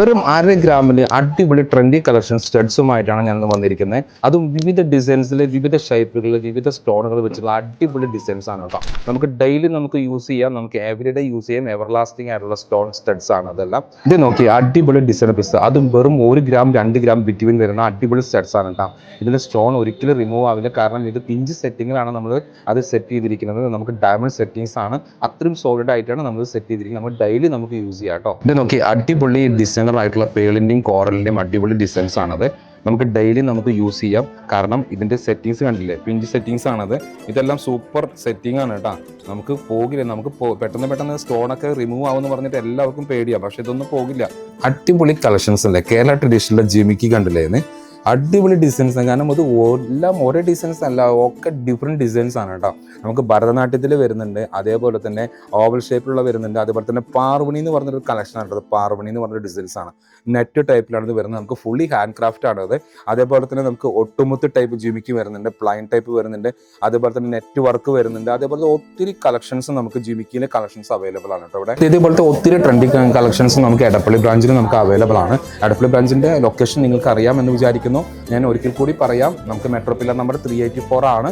വെറും അര ഗ്രാമിൽ അടിപൊളി ട്രെൻഡി കളക്ഷൻ സ്റ്റഡ്സുമായിട്ടാണ് ഞാൻ വന്നിരിക്കുന്നത് അതും വിവിധ ഡിസൈൻസിൽ വിവിധ ഷേപ്പുകളിൽ വിവിധ സ്റ്റോണുകൾ വെച്ചുള്ള അടിപൊളി ഡിസൈൻസ് ആണ് കേട്ടോ. നമുക്ക് ഡെയിലി നമുക്ക് യൂസ് ചെയ്യാം. നമുക്ക് എവറിഡേ യൂസ് ചെയ്യാം. എവർ ലാസ്റ്റിംഗ് ആയിട്ടുള്ള സ്റ്റോൺ സ്റ്റഡ്സ് ആണ് അതെല്ലാം. ഇത് നോക്കി അടിപൊളി ഡിസൈൻ പീസ് അതും വെറും ഒരു ഗ്രാം രണ്ട് ഗ്രാം ബിറ്റ്വീൻ വരുന്ന അടിപൊളി സ്റ്റഡ്സ് ആണ് കേട്ടോ. ഇതിന്റെ സ്റ്റോൺ ഒരിക്കലും റിമൂവ് ആവില്ല. കാരണം ഇത് പിഞ്ച് സെറ്റിങ്ങിലാണ് നമ്മൾ അത് സെറ്റ് ചെയ്തിരിക്കുന്നത്. നമുക്ക് ഡയമണ്ട് സെറ്റിംഗ്സ് ആണ്. അത്രയും സോളിഡ് ആയിട്ടാണ് നമ്മൾ സെറ്റ് ചെയ്തിരിക്കുന്നത്. നമ്മൾ ഡെയിലി നമുക്ക് യൂസ് ചെയ്യാം കേട്ടോ. ഇത് നോക്കി അടിപൊളി ഡിസൈനർ ആയിട്ടുള്ള പേളിന്റെയും കോറലിന്റെയും അടിപൊളി ഡിസൈൻസ് ആണത്. നമുക്ക് ഡെയിലി നമുക്ക് യൂസ് ചെയ്യാം. കാരണം ഇതിന്റെ സെറ്റിങ്സ് കണ്ടില്ലേ? പിഞ്ച് സെറ്റിങ്സ് ആണത്. ഇതെല്ലാം സൂപ്പർ സെറ്റിംഗ് ആണ് കേട്ടോ നമുക്ക് പോകില്ല. നമുക്ക് പെട്ടെന്ന് പെട്ടെന്ന് സ്റ്റോണൊക്കെ റിമൂവ് ആവുമെന്ന് പറഞ്ഞിട്ട് എല്ലാവർക്കും പേടിയാണ് പക്ഷേ ഇതൊന്നും പോകില്ല. അടിപൊളി കളക്ഷൻസ് അല്ലേ? കേരള ട്രഡീഷണൽ ജിമിക്ക് കണ്ടില്ലേ അടിപൊളി ഡിസൈൻസ് ആണ്. കാരണം അത് എല്ലാം ഒരേ ഡിസൈൻസ് അല്ല ഒക്കെ ഡിഫറെന്റ് ഡിസൈൻസ് ആണ് കേട്ടോ നമുക്ക് ഭരതനാട്യത്തിൽ വരുന്നുണ്ട് അതേപോലെ തന്നെ ഓവൽ ഷേപ്പിലുള്ള വരുന്നുണ്ട് അതേപോലെ തന്നെ പാർവണി എന്ന് പറഞ്ഞൊരു കളക്ഷൻ ആണ് കേട്ടോ പാർവണി എന്ന് പറഞ്ഞൊരു ഡിസൈൻസ് ആണ്. നെറ്റ് ടൈപ്പിലാണ് വരുന്നത്. നമുക്ക് ഫുള്ളി ഹാൻഡ് ക്രാഫ്റ്റ് ആണ് അത്. അതേപോലെ തന്നെ നമുക്ക് ഒട്ടുമുത്ത് ടൈപ്പ് ജിമിക്ക് വരുന്നുണ്ട് പ്ലൈൻ ടൈപ്പ് വരുന്നുണ്ട് അതേപോലെ തന്നെ നെറ്റ് വർക്ക് വരുന്നുണ്ട് അതേപോലെ ഒത്തിരി കളക്ഷൻസ് നമുക്ക് ജിമിക്കിയിലെ കളക്ഷൻസ് അവൈലബിൾ ആണ് കേട്ടോ ഇവിടെ. ഇതേപോലത്തെ ഒത്തിരി ട്രെൻഡിങ് കളക്ഷൻസ് നമുക്ക് എടപ്പള്ളി ബ്രാഞ്ചിൽ നമുക്ക് അവൈലബിൾ ആണ്. എടപ്പള്ളി ബ്രാഞ്ചിന്റെ ലൊക്കേഷൻ നിങ്ങൾക്ക് അറിയാമെന്ന് വിചാരിക്കുന്നു. ഞാൻ ഒരിക്കൽ കൂടി പറയാം നമുക്ക് metro pillar number three eighty four ആണ്.